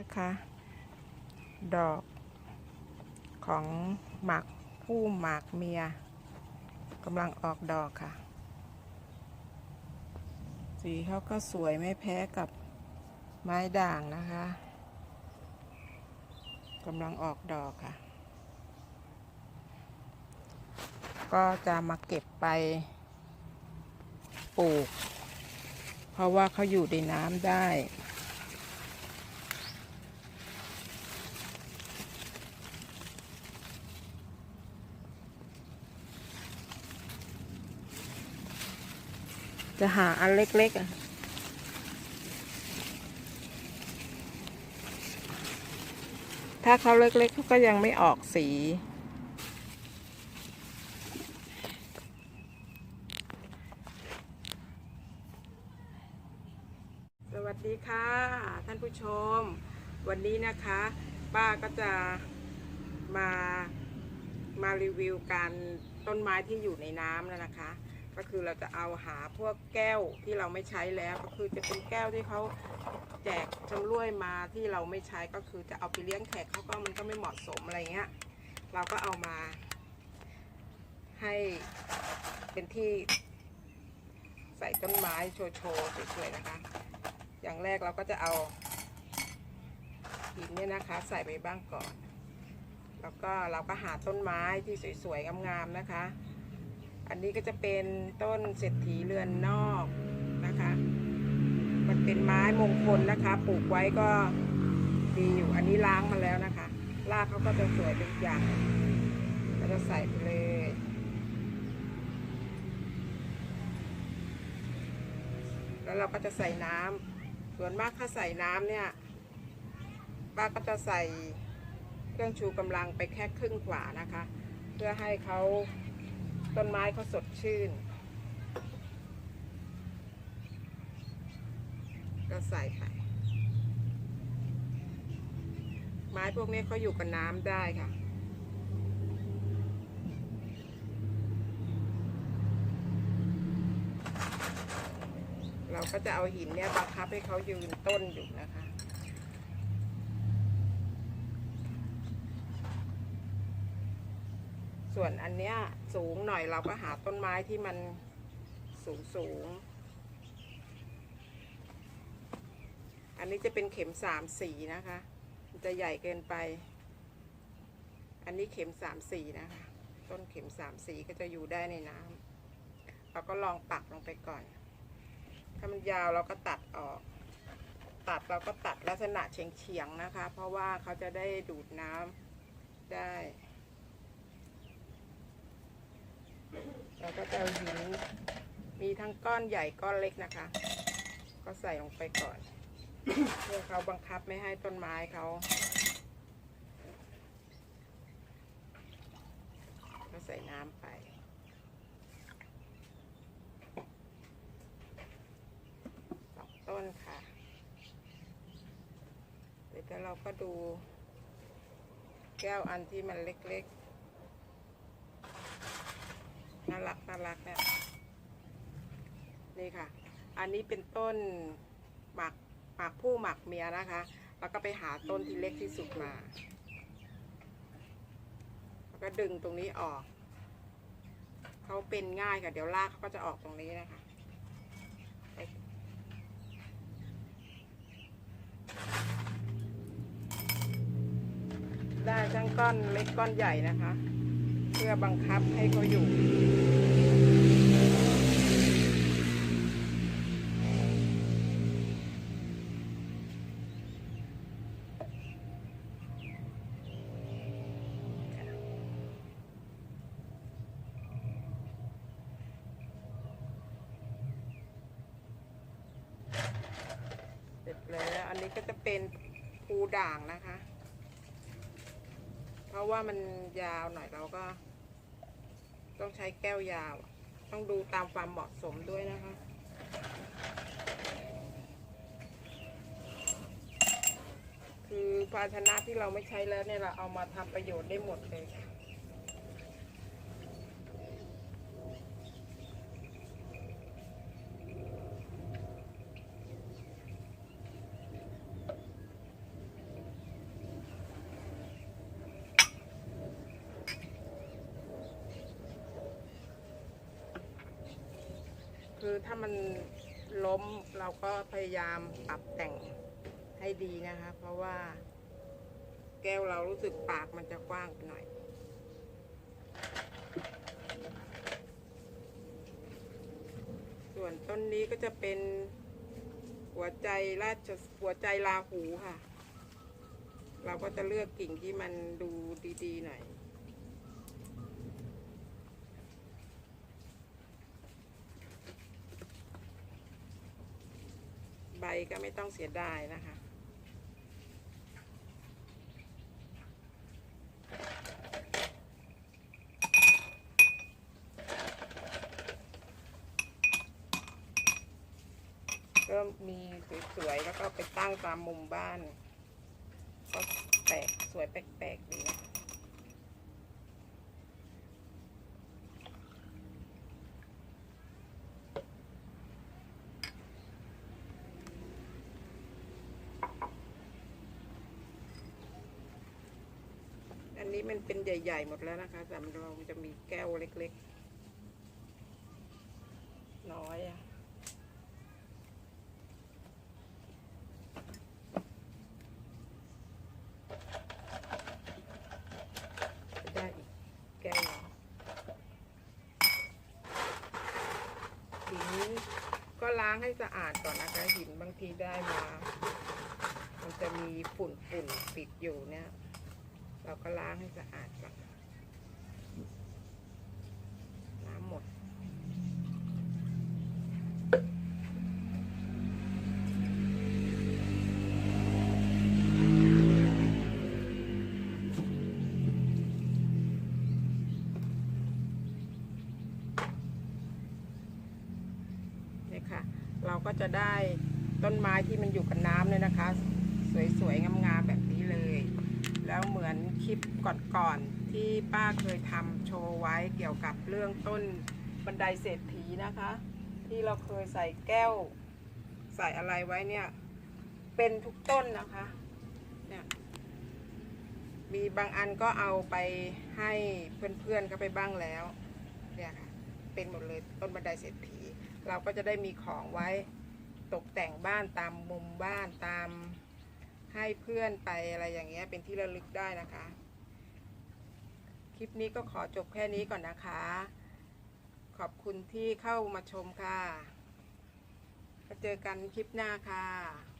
นะคะ ดอกของหมากผู้หมากเมียกำลังออกดอกค่ะ สีเขาก็สวยไม่แพ้กับไม้ด่างนะคะกำลังออกดอกค่ะ ก็จะมาเก็บไปปลูก เพราะว่าเขาอยู่ในน้ำได้ จะหาอันเล็กๆอะถ้าเขาเล็กๆเขาก็ยังไม่ออกสี สวัสดีค่ะ ท่านผู้ชม วันนี้นะคะ ป้าก็จะมามารีวิวการต้นไม้ที่อยู่ในน้ำแล้วนะคะ ก็คือเราจะเอาหาพวกแก้วที่เราไม่ใช้แล้ว ก็คือจะเป็นแก้วที่เขาแจกชำรวยมาที่เราไม่ใช้ก็คือจะเอาไปเลี้ยงแขกเขาก็มันก็ไม่เหมาะสมอะไรเงี้ย เราก็เอามา ให้เป็นที่ใส่ต้นไม้โชว์ๆสวยๆนะคะ อย่างแรกเราก็จะเอาหินเนี่ยนะคะ ใส่ไปบ้างก่อน แล้วก็เราก็หาต้นไม้ที่สวยๆงามๆนะคะ อันนี้ก็จะเป็นต้นเศรษฐีเรือนนอกนะคะ มันเป็นไม้มงคลนะคะ ปลูกไว้ก็ดีอยู่ อันนี้ล้างมาแล้วนะคะ รากเขาก็จะสวยเป็นอย่างเราจะใส่ไปเลยแล้วเราก็จะใส่น้ำส่วนมากถ้าใส่น้ำเนี่ยป้าก็จะใส่เครื่องชูกำลังไปแค่ครึ่งกว่านะคะ เพื่อให้เขา ต้นไม้เขาสดชื่น ก็ใส่ไปไม้พวกนี้เขาอยู่กับน้ำได้ค่ะเราก็จะเอาหินเนี่ยบังคับให้เขายืนต้นอยู่นะคะ ส่วนอันเนี้ยสูงหน่อยเราก็หาต้นไม้ที่มันสูงสูง อันนี้จะเป็นเข็มสามสีนะคะมันจะใหญ่เกินไป อันนี้เข็มสามสีนะคะ ต้นเข็มสามสีก็จะอยู่ได้ในน้ำเราก็ลองปักลงไปก่อน ถ้ามันยาวเราก็ตัดออก ตัดเราก็ตัดลักษณะเฉียงๆนะคะ เพราะว่าเขาจะได้ดูดน้ำได้ เราก็จะเอาหินมีทั้งก้อนใหญ่ก้อนเล็กนะคะ ก็ใส่ลงไปก่อน เพื่อเขาบังคับไม่ให้ต้นไม้เขาก็ใส่น้ำไปสองต้นค่ะเดี๋ยวเราก็ดูแก้วอันที่มันเล็กๆ น่ารักน่ารักเนี่ยนี่ค่ะ อันนี้เป็นต้นหมากหมากผู้หมากเมียนะคะ แล้วก็ไปหาต้นที่เล็กที่สุดมา แล้วก็ดึงตรงนี้ออก เขาเป็นง่ายค่ะ เดี๋ยวรากเขาก็จะออกตรงนี้นะคะได้ทั้งก้อนเล็กก้อนใหญ่นะคะ เพื่อบังคับให้เขาอยู่เสร็จแล้วอันนี้ก็จะเป็นภูด่างนะคะ เพราะว่ามันยาวหน่อยเราก็ ต้องใช้แก้วยาว ต้องดูตามความเหมาะสมด้วยนะคะคือภาชนะที่เราไม่ใช้แล้วเนี่ยเราเอามาทำประโยชน์ได้หมดเลยค่ะ คือถ้ามันล้มเราก็พยายามปรับแต่งให้ดีนะคะ เพราะว่า แก้วเรารู้สึกปากมันจะกว้างไปหน่อย ส่วนต้นนี้ก็จะเป็นหัวใจราชหัวใจลาหูค่ะ เราก็จะเลือกกิ่งที่มันดูดีๆหน่อย บก็ไม่ต้องเสียดายนะคะ ก็มีสวยๆ แล้วก็ไปตั้งตามมุมบ้าน ก็แปลกสวยแปลกๆดี นี้มันเป็นใหญ่ ๆ หมดแล้วนะคะแต่เราจะมีแก้วเล็กๆ น้อยอะจะได้อีกแก้วหินก็ล้างให้สะอาดก่อนนะคะหินบางทีได้มา มันจะมีฝุ่นฝุ่นๆติดอยู่เนี่ย เราก็ล้างให้สะอาดก่อนน้ำหมด นี่ค่ะ เราก็จะได้ต้นไม้ที่มันอยู่กับน้ำเลยนะคะ สวยๆ งามๆ แบบนี้เลย แล้วเหมือนคลิปก่อนๆที่ป้าเคยทำโชว์ไว้เกี่ยวกับเรื่องต้นบันไดเศรษฐีนะคะ ที่เราเคยใส่แก้ว ใส่อะไรไว้เนี่ย เป็นทุกต้นนะคะเนี่ยมีบางอันก็เอาไปให้เพื่อนๆเขาไปบ้างแล้วเนี่ยค่ะเป็นหมดเลยต้นบันไดเศรษฐี เราก็จะได้มีของไว้ตกแต่งบ้านตามมุมบ้านตาม ให้เพื่อนไปอะไรอย่างเงี้ยเป็นที่ระลึกได้นะคะ คลิปนี้ก็ขอจบแค่นี้ก่อนนะคะ ขอบคุณที่เข้ามาชมค่ะมาเจอกันคลิปหน้าค่ะ